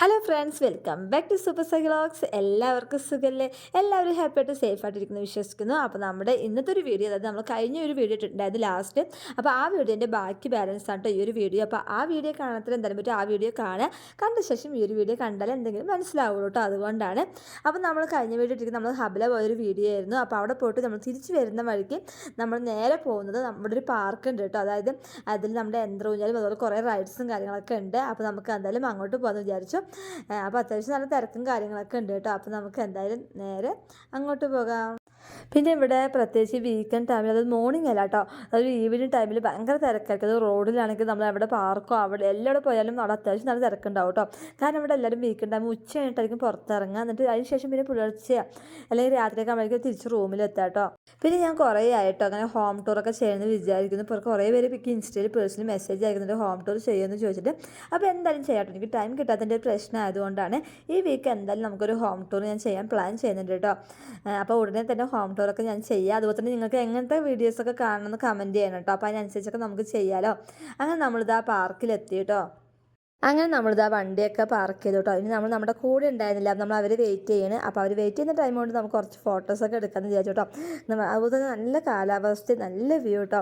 Hello friends welcome back to super സൈക്ലോക്സ് എല്ലാവർക്കും സുഖമല്ലേ എല്ലാവരും ഹാപ്പി ആയിട്ട് സേഫ് ആയിട്ടിരിക്കുന്നു വിശ്വസിക്കുന്നു. അപ്പോൾ നമ്മുടെ ഇന്നത്തെ ഒരു വീഡിയോ അതായത് നമ്മൾ കഴിഞ്ഞ ഒരു വീഡിയോ ഇട്ടിട്ടുണ്ടായത് ലാസ്റ്റ് അപ്പോൾ ആ വീഡിയോന്റെ ബാക്കി ബാലൻസ് ആണ് ഈ ഒരു വീഡിയോ അപ്പോൾ ആ വീഡിയോ കാണാത്തിൽ എന്തായാലും പറ്റും ആ വീഡിയോ കാണുക. കണ്ട ശേഷം ഈ ഒരു വീഡിയോ കണ്ടാൽ എന്തെങ്കിലും മനസ്സിലാവുള്ളൂ കേട്ടോ അതുകൊണ്ടാണ്. അപ്പോൾ നമ്മൾ കഴിഞ്ഞ വീഡിയോ ഇട്ടിരിക്കുന്നത് നമ്മൾ ഹബില പോയൊരു വീഡിയോ ആയിരുന്നു. അപ്പോൾ അവിടെ പോയിട്ട് നമ്മൾ തിരിച്ചു വരുന്ന വഴിക്ക് നമ്മൾ നേരെ പോകുന്നത് നമ്മുടെ ഒരു പാർക്ക് ഉണ്ട് കേട്ടോ അതായത് അതിൽ നമ്മുടെ യന്ത്രവും അതുപോലെ കുറേ റൈഡ്സും കാര്യങ്ങളൊക്കെ ഉണ്ട്. അപ്പോൾ നമുക്ക് എന്തായാലും അങ്ങോട്ട് പോകാമെന്ന് വിചാരിച്ചു. അപ്പോൾ അത്യാവശ്യം നല്ല തിരക്കും കാര്യങ്ങളൊക്കെ ഉണ്ട് കേട്ടോ. അപ്പോൾ നമുക്ക് എന്തായാലും നേരെ അങ്ങോട്ട് പോകാം. പിന്നെ ഇവിടെ പ്രത്യേകിച്ച് വീക്കെൻഡ് ടൈമിൽ അതായത് മോർണിംഗ് അല്ല കേട്ടോ അതൊരു ഈവനിങ് ടൈമിൽ ഭയങ്കര തിരക്കായിരിക്കും. അത് റോഡിലാണെങ്കിൽ നമ്മൾ എവിടെ പാർക്കോ അവിടെ എല്ലാവിടെ പോയാലും അവിടെ അത്യാവശ്യം നല്ല തിരക്കുണ്ടാവും കേട്ടോ കാരണം ഇവിടെ എല്ലാവരും വീക്കെൻഡ് ടൈം ഉച്ച കഴിഞ്ഞിട്ടായിരിക്കും പുറത്തിറങ്ങുക. എന്നിട്ട് അതിന് ശേഷം പിന്നെ പുലർച്ചെ അല്ലെങ്കിൽ രാത്രിയൊക്കെ ആകുമ്പോഴേക്കും തിരിച്ച് റൂമിലെത്താം കേട്ടോ പിന്നെ ഞാൻ കുറേ ആയിട്ടോ അങ്ങനെ ഹോം ടൂറൊക്കെ ചെയ്യണമെന്ന് വിചാരിക്കുന്നു. ഇപ്പോൾ കുറേ പേര് എനിക്ക് ഇൻസ്റ്റയിൽ പേഴ്സണൽ മെസ്സേജ് അയക്കുന്നുണ്ട്. ഹോം ടൂർ ചെയ്യുമെന്ന് ചോദിച്ചിട്ട്. അപ്പോൾ എന്തായാലും ചെയ്യാട്ടോ എനിക്ക് ടൈം കിട്ടാത്തതിന്റെ പ്രശ്നം ആയതുകൊണ്ടാണ് ഈ വീക്ക് എന്തായാലും നമുക്കൊരു ഹോം ടൂർ ഞാൻ ചെയ്യാൻ പ്ലാൻ ചെയ്യുന്നുണ്ട് കേട്ടോ അപ്പോൾ ഉടനെ തന്നെ ഹോം ടൂറൊക്കെ ഞാൻ ചെയ്യാം. അതുപോലെ തന്നെ നിങ്ങൾക്ക് എങ്ങനത്തെ വീഡിയോസൊക്കെ കാണണമെന്ന് കമന്റ് ചെയ്യണം കേട്ടോ അപ്പോൾ അതിനനുസരിച്ചൊക്കെ നമുക്ക് ചെയ്യാമല്ലോ അങ്ങനെ നമ്മളിത് ആ പാർക്കിലെത്തി കേട്ടോ അങ്ങനെ നമ്മൾ ആ വണ്ടിയൊക്കെ പാർക്ക് ചെയ്തു കേട്ടോ ഇനി നമ്മൾ നമ്മുടെ കൂടെ ഉണ്ടായിരുന്നില്ല. നമ്മൾ അവർ വെയിറ്റ് ചെയ്യണം. അപ്പോൾ അവർ വെയിറ്റ് ചെയ്യുന്ന ടൈം കൊണ്ട് നമുക്ക് കുറച്ച് ഫോട്ടോസൊക്കെ എടുക്കാമെന്ന് വിചാരിച്ചു കേട്ടോ അതുപോലെ തന്നെ നല്ല കാലാവസ്ഥ നല്ല വ്യൂ കേട്ടോ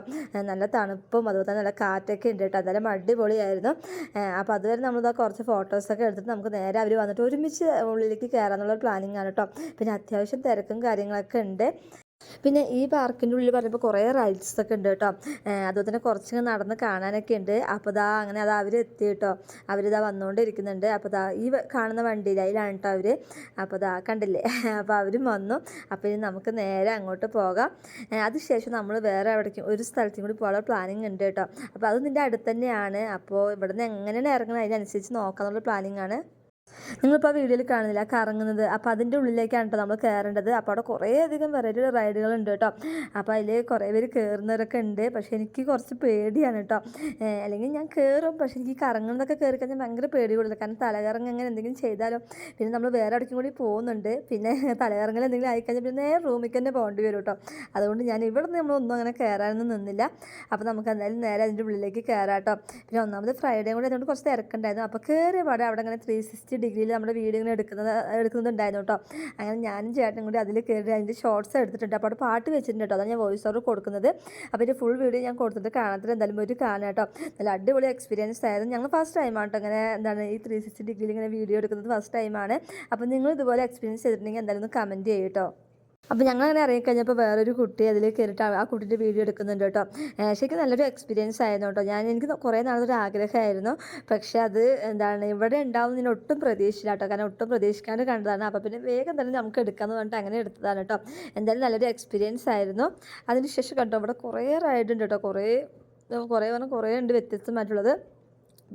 നല്ല തണുപ്പും അതുപോലെ തന്നെ നല്ല കാറ്റൊക്കെ ഉണ്ട് കേട്ടോ അതെല്ലാം അടിപൊളിയായിരുന്നു. അപ്പോൾ അതുവരെ നമ്മളിതാ കുറച്ച് ഫോട്ടോസൊക്കെ എടുത്തിട്ട് നമുക്ക് നേരെ അവർ വന്നിട്ട് ഒരുമിച്ച് ഉള്ളിലേക്ക് കയറാമെന്നുള്ള പ്ലാനിങ് ആണ് കേട്ടോ പിന്നെ അത്യാവശ്യം തിരക്കും കാര്യങ്ങളൊക്കെ ഉണ്ട്. പിന്നെ ഈ പാർക്കിന്റെ ഉള്ളിൽ പറയുമ്പോൾ കുറേ റൈഡ്സ് ഒക്കെ ഉണ്ട് കേട്ടോ. അതുപോലെ തന്നെ കുറച്ച് നടന്ന് കാണാനൊക്കെ ഉണ്ട്. അപ്പോൾ ദാ അങ്ങനെ അത് അവർ എത്തി കേട്ടോ. അവരിതാ വന്നുകൊണ്ടിരിക്കുന്നുണ്ട് അപ്പോൾ ദാ ഈ കാണുന്ന വണ്ടിയിൽ അതിലാണ് കേട്ടോ അവർ അപ്പോൾ ദാ കണ്ടില്ലേ? അപ്പോൾ അവരും വന്നു. അപ്പോൾ ഇനി നമുക്ക് നേരെ അങ്ങോട്ട് പോകാം. അതിനുശേഷം നമ്മൾ വേറെ എവിടേക്കും ഒരു സ്ഥലത്തും കൂടി പോകാനുള്ള പ്ലാനിങ് ഉണ്ട് കേട്ടോ. അപ്പോൾ അത് നിന്റെ അടുത്ത് തന്നെയാണ്. അപ്പോൾ ഇവിടുന്ന് എങ്ങനെയാണ് ഇറങ്ങുന്നത് അതിനനുസരിച്ച് നോക്കാമെന്നുള്ള പ്ലാനിങ് ആണ്. നിങ്ങളിപ്പോൾ ആ വീഡിയോയിൽ കാണുന്നില്ല? കറങ്ങുന്നത്. അപ്പോൾ അതിന്റെ ഉള്ളിലേക്കാണ് കേട്ടോ നമ്മൾ കയറേണ്ടത് അപ്പോൾ അവിടെ കുറേ അധികം വെറൈറ്റി റൈഡുകളുണ്ട് കേട്ടോ അപ്പോൾ അതിൽ കുറേ പേര് കയറുന്നവരൊക്കെ ഉണ്ട്. പക്ഷേ എനിക്ക് കുറച്ച് പേടിയാണ് കേട്ടോ അല്ലെങ്കിൽ ഞാൻ കയറും പക്ഷേ എനിക്ക് കറങ്ങുന്നതൊക്കെ കയറി കഴിഞ്ഞാൽ ഭയങ്കര പേടി കൂടുതൽ കാരണം തലകറങ്ങ് അങ്ങനെ എന്തെങ്കിലും ചെയ്താലോ പിന്നെ നമ്മൾ വേറെ ഇടയ്ക്കും കൂടി പോകുന്നുണ്ട്. പിന്നെ തലകറങ്ങൽ എന്തെങ്കിലും ആയിക്കഴിഞ്ഞാൽ പിന്നെ നേരെ റൂമിൽ തന്നെ പോകേണ്ടി വരും കേട്ടോ അതുകൊണ്ട് ഞാൻ ഇവിടെ നിന്ന് നമ്മളൊന്നും അങ്ങനെ കയറാനൊന്നും നിന്നില്ല. അപ്പോൾ നമുക്ക് എന്തായാലും നേരെ അതിന്റെ ഉള്ളിലേക്ക് കയറാം കേട്ടോ പിന്നെ ഒന്നാമത് ഫ്രൈഡേ കൂടി അതുകൊണ്ട് കുറച്ച് തിരക്കുണ്ടായിരുന്നു. അപ്പോൾ കയറിയ പാടെ അവിടെ അങ്ങനെ ത്രീ സിക്സ്റ്റി ഡിഗ്രിയിൽ നമ്മുടെ വീഡിയോ ഇങ്ങനെ എടുക്കുന്നത് എടുക്കുന്നുണ്ടായിരുന്നു കേട്ടോ. അങ്ങനെ ഞാനും ചേട്ടനും കൂടി അതിൽ കയറി അതിന്റെ ഷോർട്സ് എടുത്തിട്ടുണ്ട്. അപ്പോൾ അവിടെ പാട്ട് വെച്ചിട്ടുണ്ട് കേട്ടോ. അതാണ് ഞാൻ വോയിസ് ഓവർ കൊടുക്കുന്നത്. അപ്പോൾ ഇതിന്റെ ഫുൾ വീഡിയോ ഞാൻ കൊടുത്തിട്ട് കാണാത്തത് എന്തായാലും ഒരു കാണാം കേട്ടോ. നല്ല അടിപൊളി എക്സ്പീരിയൻസ് ആയിരുന്നു. ഞങ്ങൾ ഫസ്റ്റ് ടൈമാണ് കേട്ടോ അങ്ങനെ എന്താണ് ഈ ത്രീ സിക്സ്റ്റി ഡിഗ്രിയിൽ ഇങ്ങനെ വീഡിയോ എടുക്കുന്നത് ഫസ്റ്റ് ടൈമാണ് അപ്പോൾ നിങ്ങൾ ഇതുപോലെ എക്സ്പീരിയൻസ് ചെയ്തിട്ടുണ്ടെങ്കിൽ എന്തായാലും ഒന്ന് കമന്റ് ചെയ്യും കേട്ടോ. അപ്പോൾ ഞങ്ങൾ അങ്ങനെ ഇറങ്ങിക്കഴിഞ്ഞപ്പോൾ വേറൊരു കുട്ടി അതിൽ കയറിയിട്ട് ആ കുട്ടീന്റെ വീഡിയോ എടുക്കുന്നുണ്ട് കേട്ടോ. ശരിക്കും നല്ലൊരു എക്സ്പീരിയൻസ് ആയിരുന്നു കേട്ടോ. ഞാൻ എനിക്ക് കുറേ നാളൊരു ആഗ്രഹമായിരുന്നു. പക്ഷേ അത് എന്താണ് ഇവിടെ ഉണ്ടാവും ഞാൻ ഒട്ടും പ്രതീക്ഷിച്ചില്ല കേട്ടോ. കാരണം ഒട്ടും പ്രതീക്ഷിക്കാണ്ട് കണ്ടതാണ്. അപ്പോൾ പിന്നെ വേഗം തന്നെ നമുക്ക് എടുക്കാമെന്ന് പറഞ്ഞിട്ട് അങ്ങനെ എടുത്തതാണ് കേട്ടോ. എന്തായാലും നല്ലൊരു എക്സ്പീരിയൻസ് ആയിരുന്നു. അതിന് ശേഷം കണ്ടോ ഇവിടെ കുറേ റൈഡ് ഉണ്ട് കേട്ടോ. കുറേ കുറേ പറഞ്ഞാൽ കുറേ ഉണ്ട് വ്യത്യസ്തമായിട്ടുള്ളത്.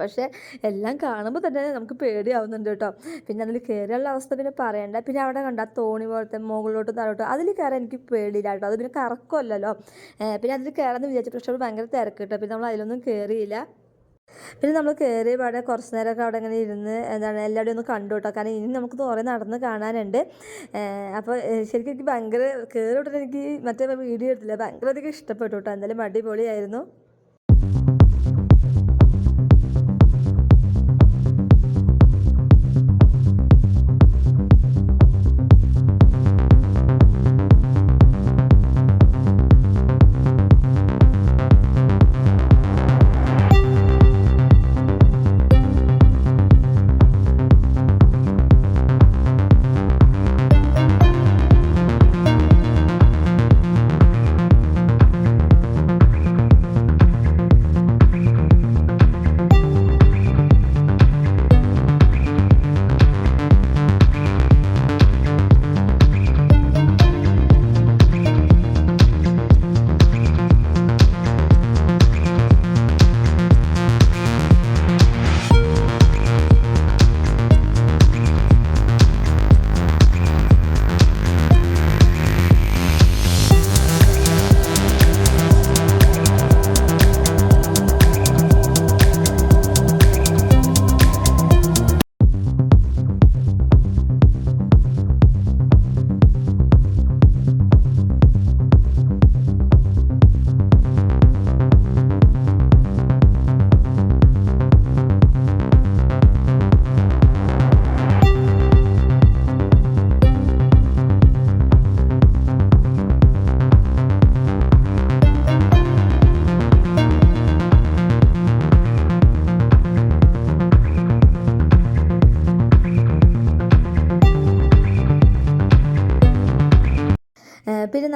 പക്ഷേ എല്ലാം കാണുമ്പോൾ തന്നെ നമുക്ക് പേടിയാവുന്നുണ്ട് കേട്ടോ. പിന്നെ അതിൽ കയറിയുള്ള അവസ്ഥ പിന്നെ പറയണ്ട. പിന്നെ അവിടെ കണ്ട തോണി പോലത്തെ മുകളിലോട്ട് താഴോട്ട്. അതിൽ കയറാൻ എനിക്ക് പേടിയില്ല കേട്ടോ. അത് പിന്നെ കറക്കമല്ലല്ലോ. പിന്നെ അതിൽ കയറാമെന്ന് വിചാരിച്ചു പക്ഷേ അവിടെ ഭയങ്കര തിരക്ക് കേട്ടോ. പിന്നെ നമ്മൾ അതിലൊന്നും കയറിയില്ല പിന്നെ നമ്മൾ കയറിയ പാടെ കുറച്ച് നേരമൊക്കെ അവിടെ ഇങ്ങനെ ഇരുന്ന് എന്താണ് എല്ലാവരും ഒന്ന് കണ്ടു കേട്ടോ. കാരണം ഇനി നമുക്ക് കുറേ നടന്ന് കാണാനുണ്ട്. അപ്പോൾ ശരിക്കും എനിക്ക് ഭയങ്കര കയറി വിട്ടിട്ട് എനിക്ക് മറ്റേ വീഡിയോ എടുത്തില്ല. ഭയങ്കര അധികം ഇഷ്ടപ്പെട്ടു കേട്ടോ. എന്തായാലും അടിപൊളിയായിരുന്നു.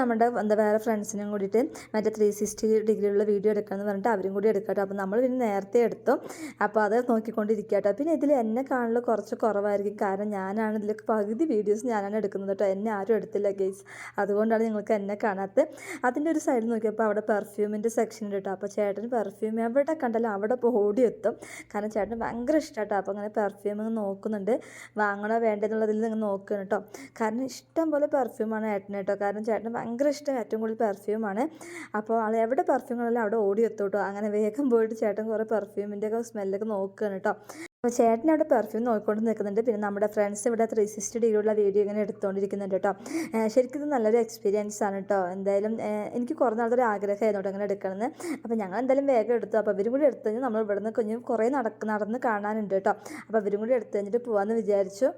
നമ്മുടെ എന്താ വേറെ ഫ്രണ്ട്സിനും കൂടിയിട്ട് മറ്റേ ത്രീ സിക്സ്റ്റി ഡിഗ്രിയുള്ള വീഡിയോ എടുക്കാമെന്ന് പറഞ്ഞിട്ട് അവരും കൂടി എടുക്കട്ടോ. അപ്പോൾ നമ്മൾ പിന്നെ നേരത്തെ എടുത്തു. അപ്പോൾ അത് നോക്കിക്കൊണ്ടിരിക്കുക കേട്ടോ പിന്നെ ഇതിൽ എന്നെ കാണൽ കുറച്ച് കുറവായിരിക്കും. കാരണം ഞാനാണ് ഇതിൽ പകുതി വീഡിയോസ് ഞാനാണ് എടുക്കുന്നത് കേട്ടോ എന്നെ ആരും എടുത്തില്ല ഗെയ്സ് അതുകൊണ്ടാണ് നിങ്ങൾക്ക് എന്നെ കാണാത്തത്. അതിന്റെ ഒരു സൈഡിൽ നോക്കിയപ്പോൾ അവിടെ പെർഫ്യൂമിന്റെ സെക്ഷൻ ഉണ്ട് കേട്ടോ അപ്പോൾ ചേട്ടൻ പെർഫ്യൂം എവിടെ കണ്ടാലും അവിടെ ഇപ്പോൾ ഓടിയെത്തും. കാരണം ചേട്ടൻ ഭയങ്കര ഇഷ്ടമാട്ടോ അപ്പോൾ അങ്ങനെ പെർഫ്യൂം നോക്കുന്നുണ്ട്. വാങ്ങണോ വേണ്ടതെന്നുള്ളതിൽ നിങ്ങൾ നോക്കണം കേട്ടോ കാരണം ഇഷ്ടം പോലെ പെർഫ്യൂമാണ് ചേട്ടൻ കേട്ടോ കാരണം ചേട്ടന് ഭയങ്കര ഇഷ്ടം ഏറ്റവും കൂടുതൽ പെർഫ്യൂമാണ് അപ്പോൾ ആൾ എവിടെ പെർഫ്യൂം അവിടെ ഓടി കേട്ടോ അങ്ങനെ വേഗം പോയിട്ട് ചേട്ടൻ കുറേ പെർഫ്യൂമിന്റെ ഒക്കെ സ്മെല്ലൊക്കെ നോക്കുകയാണ് കേട്ടോ അപ്പോൾ ചേട്ടൻ അവിടെ പെർഫ്യൂം നോക്കിക്കൊണ്ട് നിൽക്കുന്നുണ്ട്. പിന്നെ നമ്മുടെ ഫ്രണ്ട്സ് ഇവിടെ ത്രീ സിക്സ്റ്റി ഡിഗ്രിയുള്ള വീഡിയോ ഇങ്ങനെ എടുത്തുകൊണ്ടിരിക്കുന്നുണ്ട് കേട്ടോ ശരിക്കും ഇത് നല്ലൊരു എക്സ്പീരിയൻസ് ആണ് കേട്ടോ എന്തായാലും എനിക്ക് കുറേ നാളത്തെ ഒരു ആഗ്രഹമായിരുന്നു അങ്ങനെ എടുക്കണമെന്ന്. അപ്പോൾ ഞങ്ങൾ എന്തായാലും വേഗം എടുത്തു. അപ്പോൾ ഇവരും കൂടി എടുത്തു കഴിഞ്ഞാൽ നമ്മൾ ഇവിടുന്ന് കുഞ്ഞും കുറേ നടക്ക് നടന്ന് കാണാനുണ്ട് കേട്ടോ അപ്പോൾ ഇവരും കൂടി എടുത്തു കഴിഞ്ഞിട്ട് പോകാമെന്ന് വിചാരിച്ചു.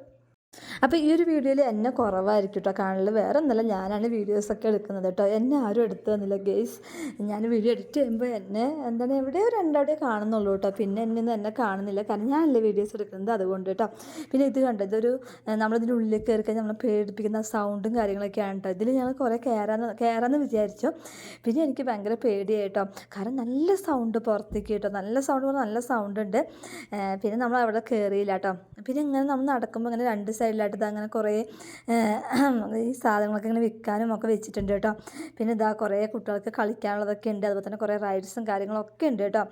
അപ്പോൾ ഈ ഒരു വീഡിയോയിൽ എന്നെ കുറവായിരിക്കും കേട്ടോ കാണൽ വേറെ ഒന്നല്ല ഞാനാണ് വീഡിയോസൊക്കെ എടുക്കുന്നത് കേട്ടോ എന്നെ ആരും എടുത്തു തന്നില്ല ഗെയ്സ് ഞാൻ വീഡിയോ എഡിറ്റ് ചെയ്യുമ്പോൾ എന്നെ എന്താണ് എവിടെയോ രണ്ടവിടെ കാണുന്നുള്ളൂ കേട്ടോ പിന്നെ എന്നെ ഒന്നും എന്നെ കാണുന്നില്ല. കാരണം ഞാനല്ലേ വീഡിയോസ് എടുക്കുന്നത് അതുകൊണ്ട് കേട്ടോ പിന്നെ ഇത് കണ്ടോ ഇതൊരു നമ്മളിതിന്റെ ഉള്ളിലേക്ക് കയറി കഴിഞ്ഞാൽ നമ്മളെ പേടിപ്പിക്കുന്ന സൗണ്ടും കാര്യങ്ങളൊക്കെയാണ് കേട്ടോ ഇതിൽ ഞങ്ങൾ കുറേ കയറാന്ന് കയറാമെന്ന് വിചാരിച്ചു. പിന്നെ എനിക്ക് ഭയങ്കര പേടിയായി കേട്ടോ കാരണം നല്ല സൗണ്ട് പുറത്തേക്ക് കേട്ടോ നല്ല സൗണ്ട് നല്ല സൗണ്ട് ഉണ്ട്. പിന്നെ നമ്മൾ അവിടെ കയറിയില്ല കേട്ടോ പിന്നെ ഇങ്ങനെ നമ്മൾ നടക്കുമ്പോൾ ഇങ്ങനെ രണ്ട് സൈഡിലായിട്ട് ഇത് അങ്ങനെ കുറേ ഈ സാധനങ്ങളൊക്കെ ഇങ്ങനെ വിൽക്കാനും ഒക്കെ വെച്ചിട്ടുണ്ട് കേട്ടോ. പിന്നെ ഇതാ കുറേ കുട്ടികൾക്ക് കളിക്കാനുള്ളതൊക്കെ ഉണ്ട്. അതുപോലെ തന്നെ കുറേ റൈഡ്സും കാര്യങ്ങളൊക്കെ ഉണ്ട് കേട്ടോ.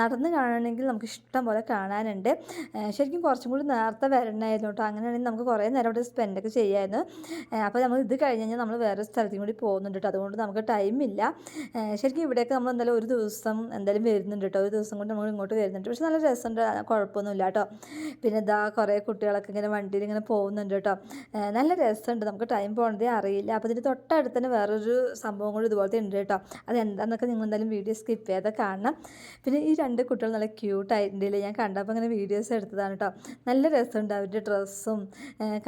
നടന്ന് കാണണമെങ്കിൽ നമുക്ക് ഇഷ്ടം പോലെ കാണാനുണ്ട്. ശരിക്കും കുറച്ചും കൂടി നേരത്തെ വരണമായിരുന്നു കേട്ടോ. അങ്ങനെയാണെങ്കിൽ നമുക്ക് കുറേ നേരം അവിടെ സ്പെൻഡൊക്കെ ചെയ്യാമായിരുന്നു അപ്പോൾ നമ്മൾ ഇത് കഴിഞ്ഞ് കഴിഞ്ഞാൽ നമ്മൾ വേറെ സ്ഥലത്തും കൂടി പോകുന്നുണ്ട് കേട്ടോ. അതുകൊണ്ട് നമുക്ക് ടൈമില്ല ശരിക്കും ഇവിടെയൊക്കെ നമ്മൾ എന്തായാലും ഒരു ദിവസം എന്തായാലും വരുന്നുണ്ട് കേട്ടോ. ഒരു ദിവസം കൊണ്ട് നമ്മൾ ഇങ്ങോട്ട് വരുന്നുണ്ട്. പക്ഷെ നല്ല രസമുണ്ട്. കുഴപ്പമൊന്നുമില്ല കേട്ടോ. പിന്നെ ഇതാ കുറേ കുട്ടികളൊക്കെ ഇങ്ങനെ വണ്ടിയിൽ ഇങ്ങനെ പോകുന്നുണ്ട് കേട്ടോ. നല്ല രസമുണ്ട്. നമുക്ക് ടൈം പോകണതേ അറിയില്ല. അപ്പോൾ ഇതിന്റെ തൊട്ടടുത്ത് തന്നെ വേറൊരു സംഭവം കൂടി ഇതുപോലത്തെ ഉണ്ട് കേട്ടോ. അത് എന്താണെന്നൊക്കെ നിങ്ങൾ എന്തായാലും വീഡിയോ സ്കിപ്പ് ചെയ്യാതെ കാണണം. പിന്നെ ഈ രണ്ട് കുട്ടികൾ നല്ല ക്യൂട്ടായിട്ടുണ്ടല്ലേ ഞാൻ കണ്ടപ്പോൾ ഇങ്ങനെ വീഡിയോസ് എടുത്തതാണ് കേട്ടോ. നല്ല രസമുണ്ട് അവരുടെ ഡ്രസ്സും.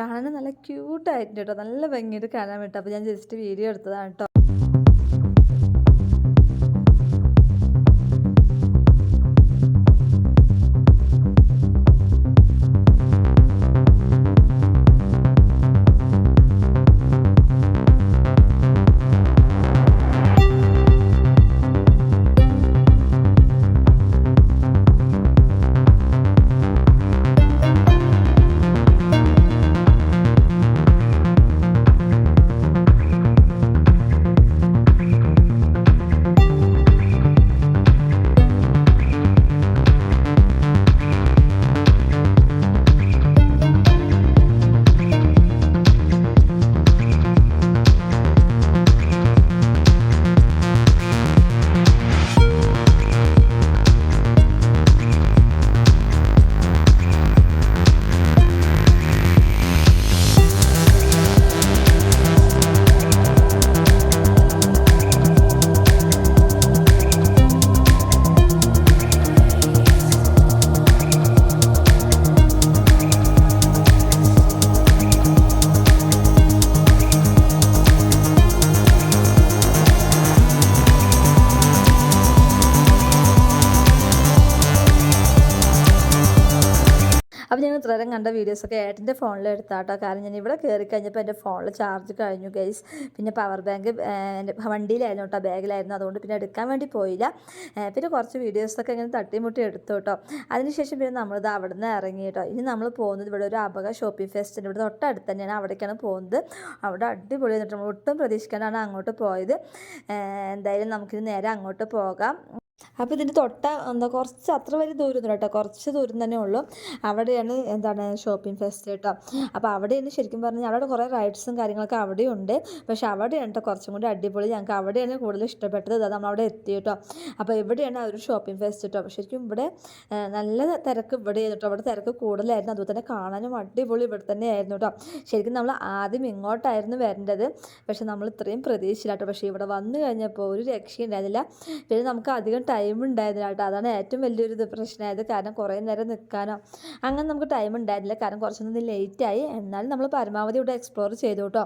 കാണാൻ നല്ല ക്യൂട്ടായിട്ടുണ്ട് കേട്ടോ. നല്ല ഭംഗിയായിട്ട് കാണാൻ പറ്റും. അപ്പോൾ ഞാൻ ജസ്റ്റ് വീഡിയോ എടുത്തതാണ് കേട്ടോ. കണ്ട വീഡിയോസൊക്കെ ഏട്ടന്റെ ഫോണിൽ എടുത്താട്ടോ. കാരണം ഞാൻ ഇവിടെ കയറി കഴിഞ്ഞപ്പോൾ എന്റെ ഫോണിൽ ചാർജ് കഴിഞ്ഞു ഗൈസ് പിന്നെ പവർ ബാങ്ക് എന്റെ വണ്ടിയിലായിരുന്നു കേട്ടോ ബാഗിലായിരുന്നു. അതുകൊണ്ട് പിന്നെ എടുക്കാൻ വേണ്ടി പോയില്ല. പിന്നെ കുറച്ച് വീഡിയോസൊക്കെ ഇങ്ങനെ തട്ടിമുട്ടി എടുത്തു കേട്ടോ. അതിനുശേഷം പിന്നെ നമ്മളിത് അവിടെ നിന്ന് ഇറങ്ങി കേട്ടോ. ഇനി നമ്മൾ പോകുന്നത് ഇവിടെ ഒരു അപക ഷോപ്പിംഗ് ഫെസ്റ്റിന്റെ ഇവിടെ തൊട്ടടുത്ത് തന്നെയാണ് അവിടേക്കാണ് പോകുന്നത്. അവിടെ അടിപൊളി നമ്മൾ ഒട്ടും പ്രതീക്ഷിക്കാണ്ടാണ് അങ്ങോട്ട് പോയത്. എന്തായാലും നമുക്കിത് നേരെ അങ്ങോട്ട് പോകാം. അപ്പോൾ ഇതിന്റെ തൊട്ട എന്താ കുറച്ച് അത്ര വലിയ ദൂരമൊന്നും കേട്ടോ. കുറച്ച് ദൂരം തന്നെ ഉള്ളൂ. അവിടെയാണ് എന്താണ് ഷോപ്പിംഗ് ഫെസ്റ്റ് കേട്ടോ. അപ്പോൾ അവിടെയാണ് ശരിക്കും പറഞ്ഞാൽ അവിടെ കുറേ റൈഡ്സും കാര്യങ്ങളൊക്കെ അവിടെയുണ്ട്. പക്ഷേ അവിടെയാണ് കേട്ടോ കുറച്ചും കൂടി അടിപൊളി. ഞങ്ങൾക്ക് അവിടെയാണ് കൂടുതൽ ഇഷ്ടപ്പെട്ടത്. നമ്മൾ അവിടെ എത്തി കേട്ടോ. അപ്പോൾ ഇവിടെയാണ് ആ ഒരു ഷോപ്പിംഗ് ഫെസ്റ്റ് കേട്ടോ ശരിക്കും ഇവിടെ നല്ല തിരക്ക് ഇവിടെ കേട്ടോ അവിടെ തിരക്ക് കൂടുതലായിരുന്നു. അതുപോലെ തന്നെ കാണാനും അടിപൊളി ഇവിടെ തന്നെ ആയിരുന്നു കേട്ടോ ശരിക്കും നമ്മൾ ആദ്യം ഇങ്ങോട്ടായിരുന്നു വരേണ്ടത്. പക്ഷേ നമ്മൾ ഇത്രയും പ്രതീക്ഷിച്ചില്ല കേട്ടോ പക്ഷേ ഇവിടെ വന്നു കഴിഞ്ഞപ്പോൾ ഒരു രക്ഷയുണ്ടായിരുന്നില്ല. പിന്നെ നമുക്ക് അധികം ടൈം ഉണ്ടായിരുന്നില്ല കേട്ടോ. അതാണ് ഏറ്റവും വലിയൊരു പ്രശ്നമായത്. കാരണം കുറേ നേരം നിൽക്കാനോ അങ്ങനെ നമുക്ക് ടൈം ഉണ്ടായിരുന്നില്ല. കാരണം കുറച്ചൊന്നും ലേറ്റായി എന്നാലും നമ്മൾ പരമാവധി ഇവിടെ എക്സ്പ്ലോർ ചെയ്തു കേട്ടോ.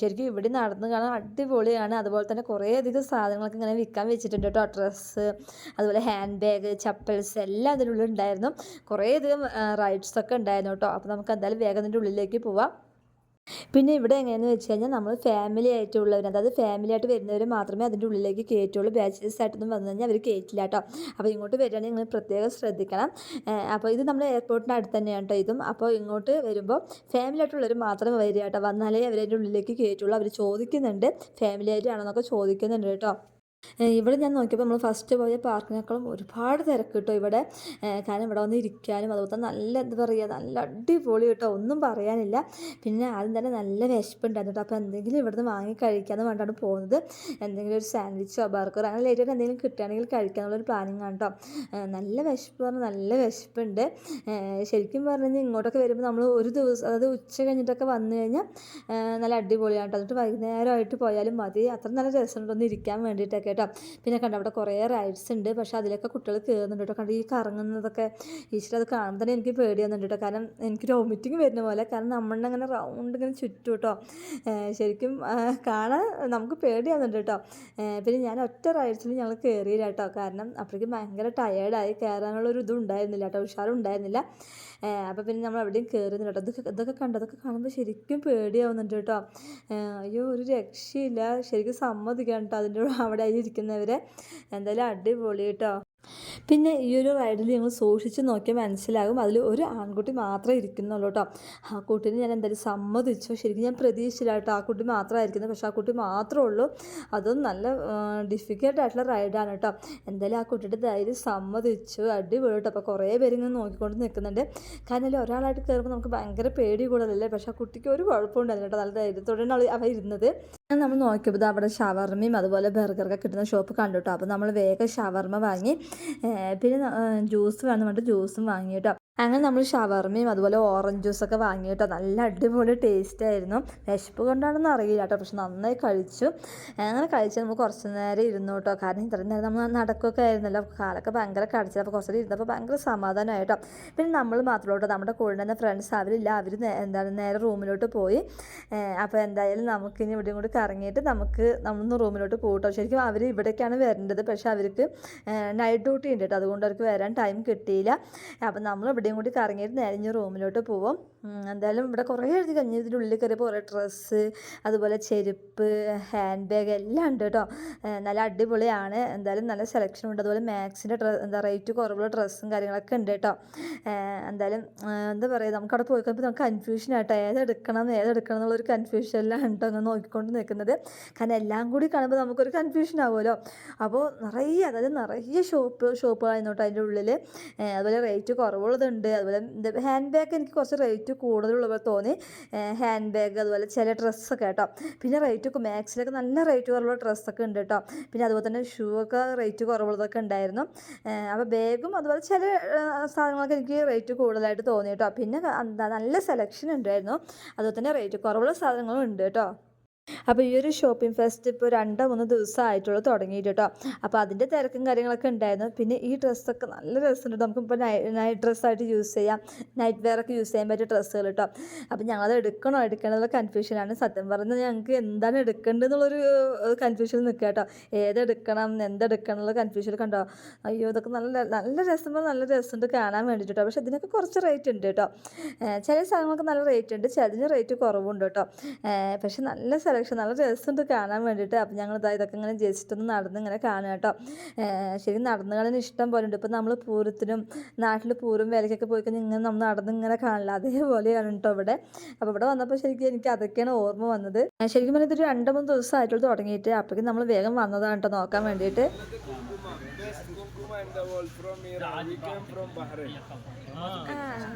ശരിക്കും ഇവിടെ നടന്നു കാണാൻ അടിപൊളിയാണ്. അതുപോലെ തന്നെ കുറേ അധികം സാധനങ്ങളൊക്കെ ഇങ്ങനെ വിൽക്കാൻ വെച്ചിട്ടുണ്ട് കേട്ടോ. ഡ്രസ്സ് അതുപോലെ ഹാൻഡ് ബാഗ് ചപ്പൽസ് എല്ലാം അതിനുള്ളിൽ ഉണ്ടായിരുന്നു. കുറേ അധികം റൈഡ്സ് ഒക്കെ ഉണ്ടായിരുന്നു കേട്ടോ. അപ്പോൾ നമുക്ക് എന്തായാലും വേഗം അതിന്റെ ഉള്ളിലേക്ക് പോവാം. പിന്നെ ഇവിടെ എങ്ങനെയെന്ന് വെച്ച് കഴിഞ്ഞാൽ നമ്മൾ ഫാമിലി ആയിട്ടുള്ളവർ അതായത് ഫാമിലി ആയിട്ട് വരുന്നവർ മാത്രമേ അതിന്റെ ഉള്ളിലേക്ക് കയറ്റുള്ളൂ ബാച്ചിലേഴ്സ് ആയിട്ടൊന്നും വന്നു കഴിഞ്ഞാൽ അവർ കയറ്റില്ല കേട്ടോ അപ്പോൾ ഇങ്ങോട്ട് വരികയാണെങ്കിൽ നിങ്ങൾ പ്രത്യേകം ശ്രദ്ധിക്കണം. അപ്പോൾ ഇത് നമ്മൾ എയർപോർട്ടിന്റെ അടുത്ത് തന്നെയാണ് കേട്ടോ ഇതും. അപ്പോൾ ഇങ്ങോട്ട് വരുമ്പോൾ ഫാമിലി ആയിട്ടുള്ളവർ മാത്രം വരിക കേട്ടോ വന്നാലേ അവരതിന്റെ ഉള്ളിലേക്ക് കയറ്റുള്ളൂ അവർ ചോദിക്കുന്നുണ്ട്. ഫാമിലി ആയിട്ടാണെന്നൊക്കെ ചോദിക്കുന്നുണ്ട് കേട്ടോ ഇവിടെ ഞാൻ നോക്കിയപ്പോൾ നമ്മൾ ഫസ്റ്റ് പോയ പാർക്കിനേക്കാളും ഒരുപാട് തിരക്ക് കേട്ടോ ഇവിടെ. കാരണം ഇവിടെ വന്ന് ഇരിക്കാനും അതുപോലെ നല്ല എന്താ പറയുക നല്ല അടിപൊളി കേട്ടോ ഒന്നും പറയാനില്ല. പിന്നെ ആദ്യം തന്നെ നല്ല വിശപ്പുണ്ടായിരുന്നു കേട്ടോ അപ്പോൾ എന്തെങ്കിലും ഇവിടുന്ന് വാങ്ങി കഴിക്കാമെന്ന് വേണ്ടാണ് പോകുന്നത്. എന്തെങ്കിലും ഒരു സാൻഡ്വിച്ചോ ബർഗറോ അങ്ങനെ ലേറ്റ് എന്തെങ്കിലും കിട്ടുകയാണെങ്കിൽ കഴിക്കാനുള്ളൊരു പ്ലാനിങ് ആണ് കേട്ടോ നല്ല വിശപ്പ് പറഞ്ഞാൽ നല്ല വിശപ്പുണ്ട്. ശരിക്കും പറഞ്ഞാൽ ഇങ്ങോട്ടൊക്കെ വരുമ്പോൾ നമ്മൾ ഒരു ദിവസം അതായത് ഉച്ച കഴിഞ്ഞിട്ടൊക്കെ വന്നു കഴിഞ്ഞാൽ നല്ല അടിപൊളിയാണ് കേട്ടോ എന്നിട്ട് വൈകുന്നേരമായിട്ട് പോയാലും മതി. അത്ര നല്ല രസമുണ്ടൊന്നിരിക്കാൻ വേണ്ടിയിട്ടൊക്കെ കേട്ടോ. പിന്നെ കണ്ട അവിടെ കുറേ റൈഡ്സ് ഉണ്ട്. പക്ഷേ അതിലൊക്കെ കുട്ടികൾ കയറുന്നുണ്ട് കേട്ടോ. കണ്ട് ഈ കറങ്ങുന്നതൊക്കെ ഈശ്വരത് കാണുമ്പോൾ തന്നെ എനിക്ക് പേടിയാവുന്നുണ്ട് കേട്ടോ. കാരണം എനിക്ക് വോമിറ്റിങ് വരുന്ന പോലെ. കാരണം നമ്മളുടെ അങ്ങനെ റൗണ്ട് ഇങ്ങനെ ചുറ്റും കേട്ടോ. ശരിക്കും കാണാൻ നമുക്ക് പേടിയാവുന്നുണ്ട് കേട്ടോ. പിന്നെ ഞാൻ ഒറ്റ റൈഡ്സിൽ ഞങ്ങൾ കയറിയില്ല കേട്ടോ. കാരണം അപ്പോഴേക്കും ഭയങ്കര ടയേർഡായി കയറാനുള്ള ഒരു ഇതും ഉണ്ടായിരുന്നില്ല കേട്ടോ. ഉഷാറുണ്ടായിരുന്നില്ല. അപ്പോൾ പിന്നെ നമ്മൾ എവിടെയും കയറുന്നില്ല കേട്ടോ. ഇതൊക്കെ ഇതൊക്കെ കണ്ടതൊക്കെ കാണുമ്പോൾ ശരിക്കും പേടിയാവുന്നുണ്ട് കേട്ടോ. അയ്യോ ഒരു രക്ഷയില്ല. ശരിക്കും സമ്മതിക്കാം കേട്ടോ. അതിന്റെ അവിടെ ഇരിക്കുന്നവരെ എന്തായാലും അടിപൊളി കേട്ടോ. പിന്നെ ഈ ഒരു റൈഡിൽ ഞങ്ങൾ സൂക്ഷിച്ച് നോക്കിയാൽ മനസ്സിലാകും അതിൽ ഒരു ആൺകുട്ടി മാത്രമേ ഇരിക്കുന്നുള്ളൂ കേട്ടോ. ആ കുട്ടീനെ ഞാൻ എന്തായാലും സമ്മതിച്ചു. ശരിക്കും ഞാൻ പ്രതീക്ഷിച്ചില്ല കേട്ടോ ആ കുട്ടി മാത്രമായിരിക്കുന്നത് പക്ഷേ ആ കുട്ടി മാത്രമേ ഉള്ളൂ. അതും നല്ല ഡിഫിക്കൽട്ട് ആയിട്ടുള്ള റൈഡാണ് കേട്ടോ. എന്തായാലും ആ കുട്ടിയുടെ ധൈര്യം സമ്മതിച്ചു. അടിപൊളി കേട്ടോ. അപ്പോൾ കുറേ പേര് ഇങ്ങനെ നോക്കിക്കൊണ്ട് നിൽക്കുന്നുണ്ട്. കാരണം ഒരാളായിട്ട് കയറുമ്പോൾ നമുക്ക് ഭയങ്കര പേടി കൂടുതലല്ലേ? പക്ഷേ ആ കുട്ടിക്ക് ഒരു കുഴപ്പമുണ്ടായിരുന്നു കേട്ടോ. നല്ല ധൈര്യത്തോടെയാണ് അവ ഇരുന്നത്. നമ്മൾ നോക്കിയപ്പോൾ അവിടെ ഷവർമയും അതുപോലെ ബർഗറൊക്കെ കിട്ടുന്ന ഷോപ്പ് കണ്ടുട്ടോ. അപ്പോൾ നമ്മൾ വേഗം ഷവർമ വാങ്ങി പിന്നെ ജ്യൂസ് വേണം പറഞ്ഞിട്ട് ജ്യൂസും വാങ്ങി കേട്ടോ അങ്ങനെ നമ്മൾ ഷവർമയും അതുപോലെ ഓറഞ്ച് ജ്യൂസൊക്കെ വാങ്ങി കേട്ടോ നല്ല അടിപൊളി ടേസ്റ്റ് ആയിരുന്നു. വിശപ്പ് കൊണ്ടാണെന്ന് അറിയില്ല കേട്ടോ പക്ഷെ നന്നായി കഴിച്ചു. അങ്ങനെ കഴിച്ച് നമ്മൾ കുറച്ച് നേരം ഇരുന്നു കേട്ടോ. കാരണം ഇത്രയും നേരം നമ്മൾ നടക്കുകയൊക്കെ ആയിരുന്നല്ലോ കാലൊക്കെ ഭയങ്കര കടിച്ചത് അപ്പോൾ കുറച്ച് നേരം ഇരുന്നപ്പോൾ ഭയങ്കര സമാധാനമായി കേട്ടോ. പിന്നെ നമ്മൾ മാത്രമേ കേട്ടോ നമ്മുടെ കൂടെ തന്നെ ഫ്രണ്ട്സ് അവരില്ല. അവർ എന്താണ് നേരെ റൂമിലോട്ട് പോയി. അപ്പോൾ എന്തായാലും നമുക്കിനി ഇവിടെയും കൂടി കറങ്ങിയിട്ട് നമുക്ക് നമ്മളൊന്ന് റൂമിലോട്ട് പോകട്ടോ ശരിക്കും അവർ ഇവിടേക്കാണ് വരേണ്ടത്. പക്ഷേ അവർക്ക് നൈറ്റ് ഡ്യൂട്ടി ഉണ്ട് കേട്ടോ. അതുകൊണ്ട് അവർക്ക് വരാൻ ടൈം കിട്ടിയില്ല. അപ്പം നമ്മൾ ഇവിടെയും കൂടി കറങ്ങിയിട്ട് നേരെ ഞാൻ റൂമിലോട്ട് പോവും. എന്തായാലും ഇവിടെ കുറേ എഴുതി കഴിഞ്ഞ് ഇതിന്റെ ഉള്ളിൽ കയറിയപ്പോൾ കുറേ ഡ്രസ്സ് അതുപോലെ ചെരുപ്പ് ഹാൻഡ് ബാഗ് എല്ലാം ഉണ്ട് കേട്ടോ. നല്ല അടിപൊളിയാണ്. എന്തായാലും നല്ല സെലക്ഷൻ ഉണ്ട്. അതുപോലെ മാക്സിന്റെ ഡ്രസ് എന്താ റേറ്റ് കുറവുള്ള ഡ്രസ്സും കാര്യങ്ങളൊക്കെ ഉണ്ട് കേട്ടോ. എന്തായാലും എന്താ പറയുക നമുക്ക് അവിടെ പോയി കഴിയുമ്പോൾ നമുക്ക് കൺഫ്യൂഷൻ ആട്ടോ ഏതെടുക്കണം ഏതെടുക്കണം എന്നുള്ളൊരു കൺഫ്യൂഷനിലാണ് കേട്ടോ അങ്ങനെ നോക്കിക്കൊണ്ട് നിൽക്കുന്നത്. കാരണം എല്ലാം കൂടി കാണുമ്പോൾ നമുക്കൊരു കൺഫ്യൂഷൻ ആവുമല്ലോ. അപ്പോൾ നിറയെ അതായത് നിറയെ ഷോപ്പ് ഷോപ്പുകളായിരുന്നു കേട്ടോ അതിന്റെ ഉള്ളിൽ. അതുപോലെ റേറ്റ് കുറവുള്ളതുണ്ട്. അതുപോലെ ഹാൻഡ് ബാഗ് എനിക്ക് കുറച്ച് റേറ്റ് കൂടുതലുള്ള പോലെ തോന്നി. ഹാൻഡ് ബാഗ് അതുപോലെ ചില ഡ്രസ്സൊക്കെ കേട്ടോ പിന്നെ റേറ്റ് മാക്സിലൊക്കെ നല്ല റേറ്റ് കുറവുള്ള ഡ്രസ്സൊക്കെ ഉണ്ട് കേട്ടോ പിന്നെ അതുപോലെ തന്നെ ഷൂ ഒക്കെ റേറ്റ് കുറവുള്ളതൊക്കെ ഉണ്ടായിരുന്നു. അപ്പോൾ ബാഗും അതുപോലെ ചില സാധനങ്ങളൊക്കെ എനിക്ക് റേറ്റ് കൂടുതലായിട്ട് തോന്നി കേട്ടോ പിന്നെ നല്ല സെലക്ഷൻ ഉണ്ടായിരുന്നു. അതുപോലെ തന്നെ റേറ്റ് കുറവുള്ള സാധനങ്ങളും ഉണ്ട് കേട്ടോ അപ്പോൾ ഈ ഒരു ഷോപ്പിംഗ് ഫെസ്റ്റ് ഇപ്പോൾ രണ്ടോ മൂന്നോ ദിവസം ആയിട്ടുള്ളൂ തുടങ്ങിയിട്ട് കേട്ടോ അപ്പോൾ അതിന്റെ തിരക്കും കാര്യങ്ങളൊക്കെ ഉണ്ടായിരുന്നു. പിന്നെ ഈ ഡ്രസ്സൊക്കെ നല്ല രസമുണ്ട്. നമുക്കിപ്പോൾ നൈറ്റ് ഡ്രസ്സായിട്ട് യൂസ് ചെയ്യാം. നൈറ്റ് വെയർ ഒക്കെ യൂസ് ചെയ്യാൻ പറ്റിയ ഡ്രസ്സുകൾ കേട്ടോ അപ്പോൾ ഞങ്ങളത് എടുക്കണോ എടുക്കണമെന്നുള്ള കൺഫ്യൂഷനാണ് സത്യം പറഞ്ഞാൽ ഞങ്ങൾക്ക് എന്താണ് എടുക്കേണ്ടതെന്നുള്ളൊരു കൺഫ്യൂഷൻ നിൽക്കുക കേട്ടോ ഏതെടുക്കണം എന്തെടുക്കണം എന്നുള്ള കൺഫ്യൂഷൻ കണ്ടോ? അയ്യോ ഇതൊക്കെ നല്ല നല്ല രസം നല്ല രസമുണ്ട് കാണാൻ വേണ്ടിയിട്ട് കേട്ടോ പക്ഷേ ഇതിനൊക്കെ കുറച്ച് റേറ്റ് ഉണ്ട് കേട്ടോ ചില സാധനങ്ങൾക്ക് നല്ല റേറ്റ് ഉണ്ട്. ചിലതിന് റേറ്റ് കുറവുണ്ട് കേട്ടോ പക്ഷേ നല്ല സെലക്ഷൻ നല്ല രസമുണ്ട് കാണാൻ വേണ്ടിയിട്ട്. അപ്പം ഞങ്ങൾ ഇതാ ഇതൊക്കെ ഇങ്ങനെ ജസ്റ്റ് ഒന്ന് നടന്ന് ഇങ്ങനെ കാണുക കേട്ടോ. ശരി നടന്ന് കാണാൻ ഇഷ്ടം പോലെ ഉണ്ട്. ഇപ്പം നമ്മൾ പൂരത്തിനും നാട്ടിൽ പൂരം വിലക്കൊക്കെ പോയി കഴിഞ്ഞാൽ ഇങ്ങനെ നമ്മൾ നടന്ന് ഇങ്ങനെ കാണില്ല അതേപോലെയാണ് കേട്ടോ ഇവിടെ. അപ്പോൾ ഇവിടെ വന്നപ്പോൾ ശരിക്കും എനിക്ക് അതൊക്കെയാണ് ഓർമ്മ വന്നത്. ശരിക്കും പറഞ്ഞാൽ ഇതൊരു രണ്ട് മൂന്ന് ദിവസം ആയിട്ടുള്ള തുടങ്ങിയിട്ട്. അപ്പോഴേക്കും നമ്മൾ വേഗം വന്നതാണ് കേട്ടോ നോക്കാൻ വേണ്ടിയിട്ട്. Kumkum, best kumkum in the world from Iran. We came from Bahrain. നല്ലത്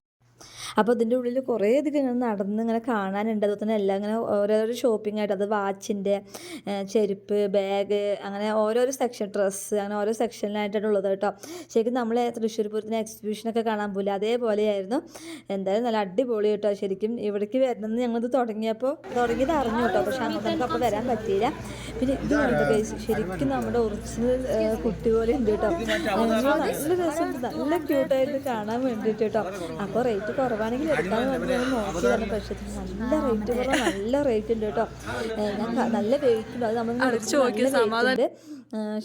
അപ്പോൾ ഇതിന്റെ ഉള്ളിൽ കുറേ അധികം ഇങ്ങനെ നടന്ന് ഇങ്ങനെ കാണാനുണ്ട്. അതുപോലെ തന്നെ എല്ലാം ഇങ്ങനെ ഓരോരോ ഷോപ്പിംഗ് ആയിട്ട് അത് വാച്ചിന്റെ ചെരുപ്പ് ബാഗ് അങ്ങനെ ഓരോരോ സെക്ഷൻ ഡ്രസ്സ് അങ്ങനെ ഓരോ സെക്ഷനിലായിട്ടാണ് ഉള്ളത് കേട്ടോ. ശരിക്കും നമ്മൾ തൃശ്ശൂർ പൂരത്തിന് എക്സിബിഷനൊക്കെ കാണാൻ പോലും അതേപോലെയായിരുന്നു. എന്തായാലും നല്ല അടിപൊളി കേട്ടോ. ശരിക്കും ഇവിടേക്ക് വരണമെന്ന് ഞങ്ങളിത് തുടങ്ങിയപ്പോൾ തുടങ്ങിയത് അറിഞ്ഞു കേട്ടോ. പക്ഷെ അങ്ങോട്ട് നമുക്ക് അപ്പോൾ വരാൻ പറ്റിയില്ല. പിന്നെ ഇത് കണ്ടു guys, ശരിക്കും നമ്മുടെ ഒറിജിനൽ കുട്ടി പോലെ ഉണ്ട് കേട്ടോ. നല്ല രസമുണ്ട്. നല്ല ക്യൂട്ടായിട്ട് കാണാൻ വേണ്ടിയിട്ട് കേട്ടോ. അപ്പോൾ റേറ്റ് കുറവാണ് കുറവാണെങ്കിൽ എടുക്കാമെന്ന് നോക്കിയതാണ് പക്ഷേ നല്ല റേറ്റ് കുറവ്. നല്ല റേറ്റ് ഉണ്ട് കേട്ടോ. ഞാൻ നല്ല വെയിറ്റ് ഉണ്ട്. അത് നമ്മൾ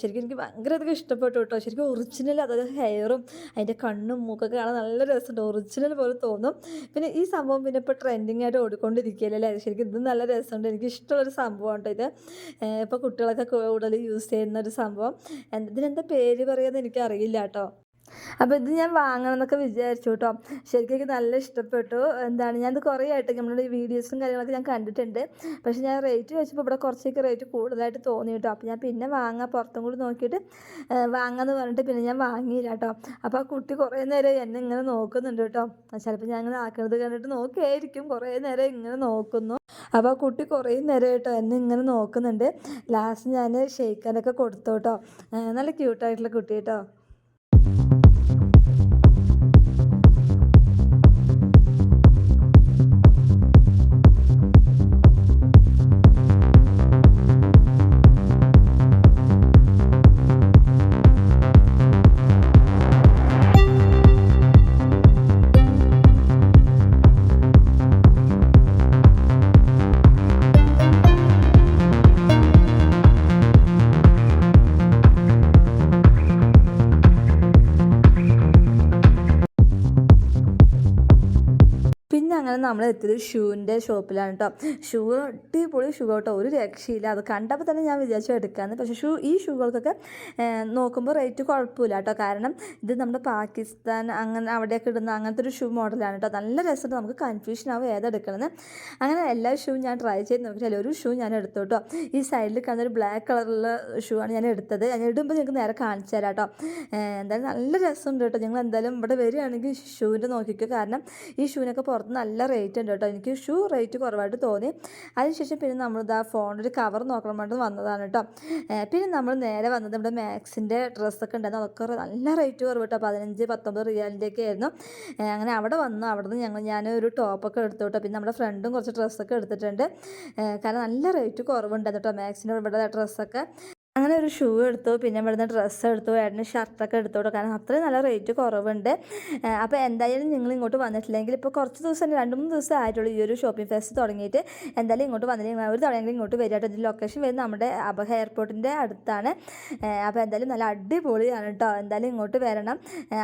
ശരിക്കും എനിക്ക് ഭയങ്കര അധികം ഇഷ്ടപ്പെട്ടു കേട്ടോ. ശരിക്കും ഒറിജിനൽ അതായത് ഹെയറും അതിന്റെ കണ്ണും മൂക്കൊക്കെ കാണാൻ നല്ല രസമുണ്ട്. ഒറിജിനൽ പോലെ തോന്നും. പിന്നെ ഈ സംഭവം പിന്നെ ഇപ്പോൾ ട്രെൻഡിങ് ആയിട്ട് ഓടിക്കൊണ്ടിരിക്കുകയല്ലേ ശരിക്കും ഇത് നല്ല രസമുണ്ട്. എനിക്ക് ഇഷ്ടമുള്ളൊരു സംഭവമാണ് കേട്ടോ ഇത്. ഇപ്പോൾ കുട്ടികളൊക്കെ കൂടുതൽ യൂസ് ചെയ്യുന്ന ഒരു സംഭവം. ഇതിനെന്താ പേര് പറയുന്നത് എനിക്ക് അറിയില്ല കേട്ടോ. അപ്പോൾ ഇത് ഞാൻ വാങ്ങണം എന്നൊക്കെ വിചാരിച്ചു കേട്ടോ. ശരിക്കും എനിക്ക് നല്ല ഇഷ്ടപ്പെട്ടു. എന്താണ് ഞാനത് കുറേ ആയിട്ട് നമ്മുടെ ഈ വീഡിയോസും കാര്യങ്ങളൊക്കെ ഞാൻ കണ്ടിട്ടുണ്ട്. പക്ഷേ ഞാൻ റേറ്റ് വെച്ചപ്പോൾ ഇവിടെ കുറച്ചൊക്കെ റേറ്റ് കൂടുതലായിട്ട് തോന്നി കേട്ടോ. അപ്പോൾ ഞാൻ പിന്നെ വാങ്ങാൻ പുറത്തും കൂടി നോക്കിയിട്ട് വാങ്ങാന്ന് പറഞ്ഞിട്ട് പിന്നെ ഞാൻ വാങ്ങിയില്ല കേട്ടോ. അപ്പോൾ ആ കുട്ടി കുറേ നേരം എന്നെ ഇങ്ങനെ നോക്കുന്നുണ്ട് കേട്ടോ. ചിലപ്പോൾ ഞാൻ ഇങ്ങനെ ആക്കുന്നത് കണ്ടിട്ട് നോക്കിയായിരിക്കും. കുറേ നേരം ഇങ്ങനെ നോക്കുന്നു. അപ്പോൾ ആ കുട്ടി കുറേ നേരം കേട്ടോ എന്നെ ഇങ്ങനെ നോക്കുന്നുണ്ട്. ലാസ്റ്റ് ഞാൻ ഷെയ്ക്കാനൊക്കെ കൊടുത്തു കേട്ടോ. നല്ല ക്യൂട്ടായിട്ടുള്ള കുട്ടി കേട്ടോ. പിന്നെ നമ്മൾ എത്തിയത് ഷൂവിന്റെ ഷോപ്പിലാണ് കേട്ടോ ഷൂ അടിപൊളി ഷൂ കേട്ടോ ഒരു രക്ഷയില്ല. അത് കണ്ടപ്പോൾ തന്നെ ഞാൻ വിചാരിച്ചു എടുക്കാമെന്ന് പക്ഷേ ഷൂ ഈ ഷൂകൾക്കൊക്കെ നോക്കുമ്പോൾ റേറ്റ് കുഴപ്പമില്ല കേട്ടോ കാരണം ഇത് നമ്മുടെ പാകിസ്ഥാൻ അങ്ങനെ അവിടെയൊക്കെ ഇടുന്ന അങ്ങനത്തെ ഒരു ഷൂ മോഡലാണ് കേട്ടോ നല്ല രസമുണ്ട്. നമുക്ക് കൺഫ്യൂഷൻ ആവും ഏതെടുക്കണമെന്ന് അങ്ങനെ എല്ലാ ഷൂവും ഞാൻ ട്രൈ ചെയ്ത് നോക്കിയിട്ടില്ല ഒരു ഷൂ ഞാൻ എടുത്തു കേട്ടോ ഈ സൈഡിൽ കാണുന്ന ഒരു ബ്ലാക്ക് കളറുള്ള ഷൂ ആണ് ഞാൻ എടുത്തത്. ഞാൻ ഇടുമ്പോൾ നിങ്ങൾക്ക് നേരെ കാണിച്ചു തരാം കേട്ടോ എന്തായാലും നല്ല രസമുണ്ട് കേട്ടോ ഞങ്ങൾ എന്തായാലും ഇവിടെ വരികയാണെങ്കിൽ ഷൂവിന്റെ നോക്കിക്കോ. കാരണം ഈ ഷൂവിനൊക്കെ പുറത്ത് നല്ല റേറ്റ് ഉണ്ട് കേട്ടോ. എനിക്ക് ഷൂ റേറ്റ് കുറവായിട്ട് തോന്നി. അതിനുശേഷം പിന്നെ നമ്മളിതാ ഫോണൊരു കവർ നോക്കണം വേണ്ടി വന്നതാണ് കേട്ടോ. പിന്നെ നമ്മൾ നേരെ വന്നത് നമ്മുടെ മാക്സിന്റെ ഡ്രസ്സൊക്കെ ഉണ്ടായിരുന്നു അതൊക്കെ നല്ല റേറ്റ് കുറവ് കേട്ടോ. പതിനഞ്ച് പത്തൊമ്പത് റിയാലിന്റെയൊക്കെ ആയിരുന്നു. അങ്ങനെ അവിടെ വന്നു. അവിടെ നിന്ന് ഞങ്ങൾ ഞാൻ ഒരു ടോപ്പൊക്കെ എടുത്തു കേട്ടോ. പിന്നെ നമ്മുടെ ഫ്രണ്ടും കുറച്ച് ഡ്രസ്സൊക്കെ എടുത്തിട്ടുണ്ട്. കാരണം നല്ല റേറ്റ് കുറവുണ്ടായിരുന്നു കേട്ടോ മാക്സിന്റെ ഇവിടെ ഡ്രസ്സൊക്കെ അങ്ങനെ ഒരു ഷൂ എടുത്തു പിന്നെ ഇവിടുന്ന് ഡ്രസ്സ് എടുത്തു ഏട്ടന് ഷർട്ടൊക്കെ എടുത്തു കൊടുക്കാൻ. അത്രയും നല്ല റേറ്റ് കുറവുണ്ട്. അപ്പോൾ എന്തായാലും നിങ്ങൾ ഇങ്ങോട്ട് വന്നിട്ടില്ലെങ്കിൽ ഇപ്പോൾ കുറച്ച് ദിവസം രണ്ട് മൂന്ന് ദിവസം ആയിട്ടുള്ളൂ ഈ ഒരു ഷോപ്പിംഗ് ഫെസ്റ്റ് തുടങ്ങിയിട്ട്. എന്തായാലും ഇങ്ങോട്ട് വന്നില്ലെങ്കിൽ ഒരു തവണയെങ്കിലും ഇങ്ങോട്ട് വരിക കേട്ടോ. ഇതിന്റെ ലൊക്കേഷൻ വരുന്നത് നമ്മുടെ അബഹ എയർപോർട്ടിന്റെ അടുത്താണ്. അപ്പോൾ എന്തായാലും നല്ല അടിപൊളിയാണ് കേട്ടോ. എന്തായാലും ഇങ്ങോട്ട് വരണം.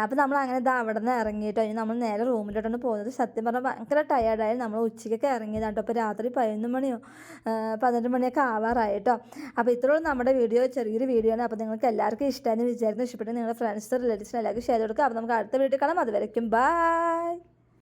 അപ്പോൾ നമ്മൾ അങ്ങനെ ഇതാ അവിടെ നിന്ന് ഇറങ്ങിയിട്ടോ. ഇനി നമ്മൾ നേരെ റൂമിലോട്ടാണ് പോകുന്നത്. സത്യം പറഞ്ഞാൽ ഭയങ്കര ടയേർഡായി നമ്മൾ ഉച്ചയ്ക്കൊക്കെ ഇറങ്ങിയതാണ് കേട്ടോ അപ്പോൾ രാത്രി പതിനൊന്ന് മണിയോ പന്ത്രണ്ട് മണിയൊക്കെ ആവാറായിട്ടോ അപ്പോൾ ഇത്രയോളം നമ്മുടെ വീഡിയോ ചെറിയൊരു വീഡിയോ ആണ്. അപ്പോൾ നിങ്ങൾക്ക് എല്ലാവർക്കും ഇഷ്ടമാണെന്ന് വിചാരിക്കുന്നു. ഇഷ്ടപ്പെട്ട് നിങ്ങളുടെ ഫ്രണ്ട്സ് റിലേറ്റീവ്സിന് എല്ലാവർക്കും ഷെയർ കൊടുക്കുക. അപ്പോൾ നമുക്ക് അടുത്ത വീഡിയോ കാണാം. അതുവരയ്ക്കും ബൈ